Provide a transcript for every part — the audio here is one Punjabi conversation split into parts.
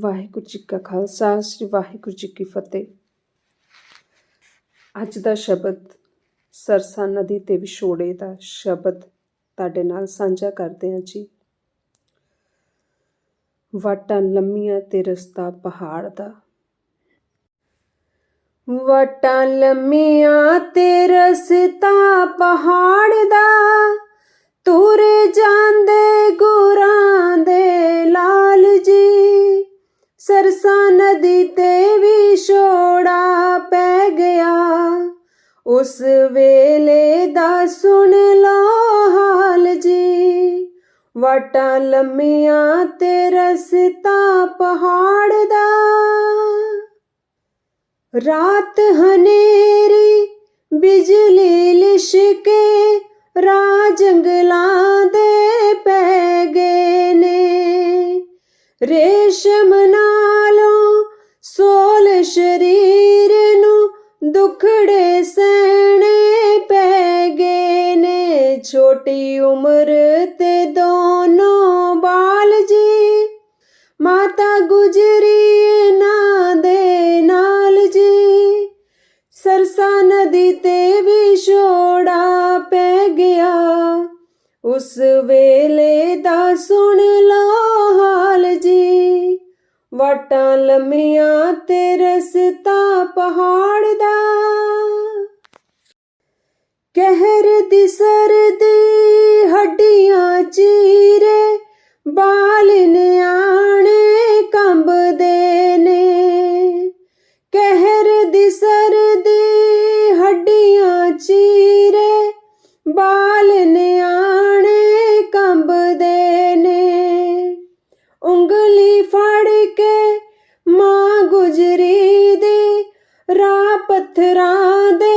ਵਾਹਿਗੁਰੂ ਜੀ ਕਾ ਖਾਲਸਾ, ਸ੍ਰੀ ਵਾਹਿਗੁਰੂ ਜੀ ਕੀ ਫਤਿਹ। ਅੱਜ ਦਾ ਸ਼ਬਦ ਸਰਸਾ ਨਦੀ ਤੇ ਵਿਛੋੜੇ ਦਾ ਸ਼ਬਦ ਤੁਹਾਡੇ ਨਾਲ ਸਾਂਝਾ ਕਰਦੇ ਹਾਂ ਜੀ। ਵਾਟਾਂ ਲੰਮੀਆਂ ਤੇ ਰਸਤਾ ਪਹਾੜ ਦਾ। ਵਾਟਾਂ ਲੰਮੀਆਂ ਤੇ ਰਸਤਾ ਪਹਾੜ ਦਾ। ਤੁਰੇ ਜਾ ਸਰਸਾ ਨਦੀ ਤੇ ਵੀ ਛੋੜਾ ਪੈ ਗਿਆ। ਉਸ ਵੇਲੇ ਦਾ ਸੁਣ ਲੋ ਹਾਲ ਜੀ। ਵਾਟਾਂ ਲੰਮੀਆਂ ਤੇ ਰਸਤਾ ਪਹਾੜ ਦਾ। ਰਾਤ ਹਨੇਰੀ, ਬਿਜਲੀ ਲਿਸ਼ਕੇ ਰਾਹ ਜੰਗਲਾਂ ਦੇ ਪੈ ਗਏ ਨੇ। ਰੇਸ਼ਮ ਨਾਲੋਂ ਸਹਿਣੇ ਪੈ ਗਏ ਨੇ, ਛੋਟੀ ਉਮਰ ਤੇ ਦੋਨੋਂ ਬਾਲ ਜੀ। ਮਾਤਾ ਗੁਜਰੀ ਨਾ ਦੇ ਨਾਲ ਜੀ। ਸਰਸਾ ਨਦੀ ਤੇ ਵੀ ਛੋੜਾ ਪੈ ਗਿਆ। ਉਸ ਵੇਲੇ ਦਾ ਸੁਣ ਲਓ ਹਾਲ ਜੀ। ਵਾਟਾਂ ਲੰਮੀਆਂ ਤੇ ਰਸਤਾ ਪਹਾੜ ਦਾ। ਕਹਿਰ ਦੀ ਸਰਦੀ, ਹੱਡੀਆਂ ਚੀਰੇ, ਬਾਲ ਨਿਆਣੇ ਕੰਬਦੇ ਨੇ। ਕਹਿਰ ਦੀ ਸਰਦੀ, ਹੱਡੀਆਂ ਚੀਰੇ, ਬਾਲ ਨਿਆਣੇ ਕੰਬਦੇ ਨੇ। ਉਂਗਲੀ ਫੜ ਕੇ ਮਾਂ ਗੁਜਰੀ ਦੀ ਰਾਹ ਪੱਥਰਾਂ ਦੇ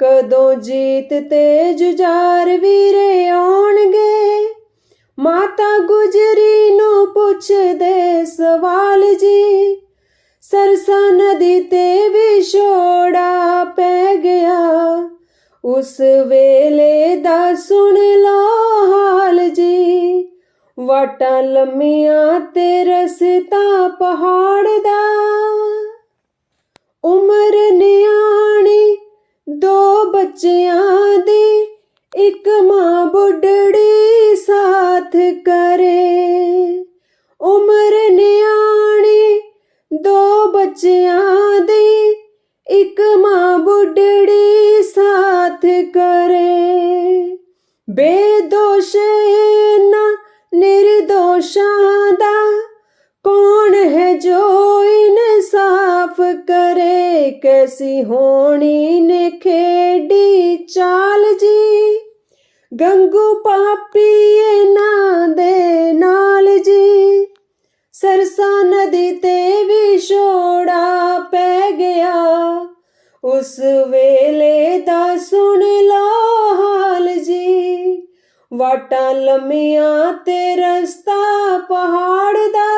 ਕਦੋਂ ਜੀਤ ਤੇ ਜੁਝਾਰ ਵੀਰੇ ਆਉਣਗੇ? ਮਾਤਾ ਗੁਜਰੀ ਨੂੰ ਪੁੱਛਦੇ ਸਵਾਲ ਜੀ, ਸਰਸਾ ਨਦੀ ਤੇ ਵੀ ਪੈ ਗਿਆ। ਉਸ ਵੇਲੇ ਦਾ ਸੁਣ ਲਓ ਹਾਲ ਜੀ, ਵਾਟਾਂ ਲੰਮੀਆਂ ਤੇ ਰਸਤਾ ਪਹਾੜ ਦਾ। ਉਮਰ ਨਿਆਣੀ ਬੱਚਿਆਂ ਦੀ ਇੱਕ ਮਾਂ ਬੁੱਢੜੀ ਸਾਥ ਕਰੇ। ਉਮਰ ਨਿਆਣੀ ਦੋ ਬੱਚਿਆਂ ਦੀ ਇੱਕ ਮਾਂ ਬੁੱਢੜੀ ਸਾਥ ਕਰੇ। ਬੇਦੋਸ਼ ਨਾ ਨਿਰਦੋਸ਼ਾਂ ਦਾ ਕੌਣ ਹੈ ਜੋ ਕੈਸੀ ਹੋਣੀ ਨੇ ਖੇਡੀ ਚਾਲ ਜੀ? ਗੰਗੂ ਪਾਪੀ ਨਾ ਦੇ ਨਾਲ ਜੀ। ਸਰਸਾ ਨਦੀ ਤੇ ਵੀ ਪੈ ਗਿਆ। ਉਸ ਵੇਲੇ ਦਾ ਸੁਣ ਲਓ ਹਾਲ ਜੀ। ਵਾਟਾਂ ਲੰਮੀਆਂ ਤੇ ਰਸਤਾ ਪਹਾੜ ਦਾ।